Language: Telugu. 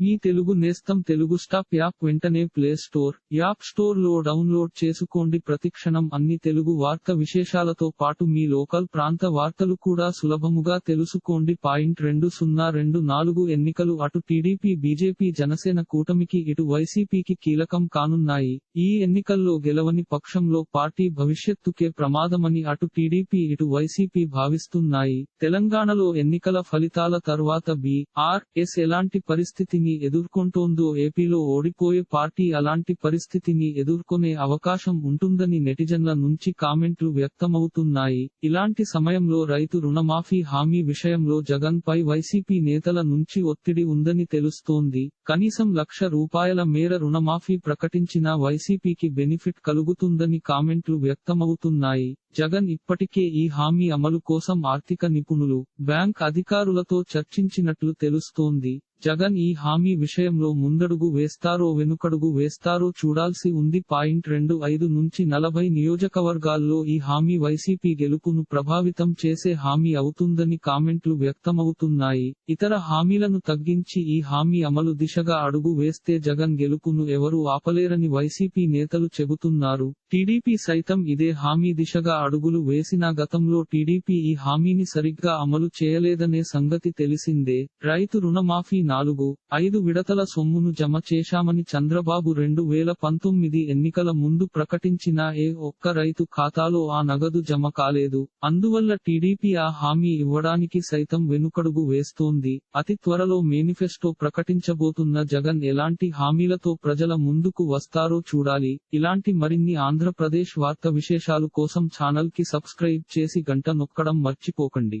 మీ తెలుగు నేస్తం తెలుగు స్టాప్ యాప్ వెంటనే ప్లే స్టోర్ యాప్ స్టోర్లో డౌన్లోడ్ చేసుకోండి. ప్రతిక్షణం అన్ని తెలుగు వార్త విశేషాలతో పాటు మీ లోకల్ ప్రాంత వార్తలు కూడా సులభముగా తెలుసుకోండి. పాయింట్ రెండు సున్నా రెండు నాలుగు ఎన్నికలు అటు టీడీపీ బీజేపీ జనసేన కూటమికి ఇటు వైసీపీకి కీలకం కానున్నాయి. ఈ ఎన్నికల్లో గెలవని పక్షంలో పార్టీ భవిష్యత్తుకే ప్రమాదమని అటు టీడీపీ ఇటు వైసీపీ భావిస్తున్నాయి. తెలంగాణలో ఎన్నికల ఫలితాల తర్వాత బి ఆర్ ఎస్ ఎలాంటి పరిస్థితిని ఎదుర్కొంటోందో ఏపీలో ఓడిపోయే పార్టీ అలాంటి పరిస్థితిని ఎదుర్కొనే అవకాశం ఉంటుందని నెటిజన్ల నుంచి కామెంట్లు వ్యక్తమవుతున్నాయి. ఇలాంటి సమయంలో రైతు రుణమాఫీ హామీ విషయంలో జగన్ పై వైసీపీ నేతల నుంచి ఒత్తిడి ఉందని తెలుస్తోంది. కనీసం లక్ష రూపాయల మేర రుణమాఫీ ప్రకటించిన వైసీపీకి బెనిఫిట్ కలుగుతుందని కామెంట్లు వ్యక్తమవుతున్నాయి. జగన్ ఇప్పటికే ఈ హామీ అమలు కోసం ఆర్థిక నిపుణులు బ్యాంక్ అధికారులతో చర్చించినట్లు తెలుస్తోంది. జగన్ ఈ హామీ విషయంలో ముందడుగు వేస్తారో వెనుకడుగు వేస్తారో చూడాల్సి ఉంది. పాయింట్ రెండు ఐదు నుంచి నలభై నియోజకవర్గాల్లో ఈ హామీ వైసీపీ గెలుపును ప్రభావితం చేసే హామీ అవుతుందని కామెంట్లు వ్యక్తమవుతున్నాయి. ఇతర హామీలను తగ్గించి ఈ హామీ అమలు దిశగా అడుగు వేస్తే జగన్ గెలుపును ఎవరూ ఆపలేరని వైసీపీ నేతలు చెబుతున్నారు. టీడీపీ సైతం ఇదే హామీ దిశగా అడుగులు వేసినా గతంలో టీడీపీ ఈ హామీని సరిగ్గా అమలు చేయలేదనే సంగతి తెలిసిందే. రైతు రుణమాఫీ నాలుగు ఐదు విడతల సొమ్మును జమ చేశామని చంద్రబాబు రెండు వేల పంతొమ్మిది ఎన్నికల ముందు ప్రకటించిన ఏ ఒక్క రైతు ఖాతాలో ఆ నగదు జమ కాలేదు. అందువల్ల టీడీపీ ఆ హామీ ఇవ్వడానికి సైతం వెనుకడుగు వేస్తోంది. అతి త్వరలో మేనిఫెస్టో ప్రకటించబోతున్న జగన్ ఎలాంటి హామీలతో ప్రజల ముందుకు వస్తారో చూడాలి. ఇలాంటి మరిన్ని ఆంధ్రప్రదేశ్ వార్త విశేషాలు కోసం ఛానల్కి సబ్స్క్రైబ్ చేసి గంట నొక్కడం మర్చిపోకండి.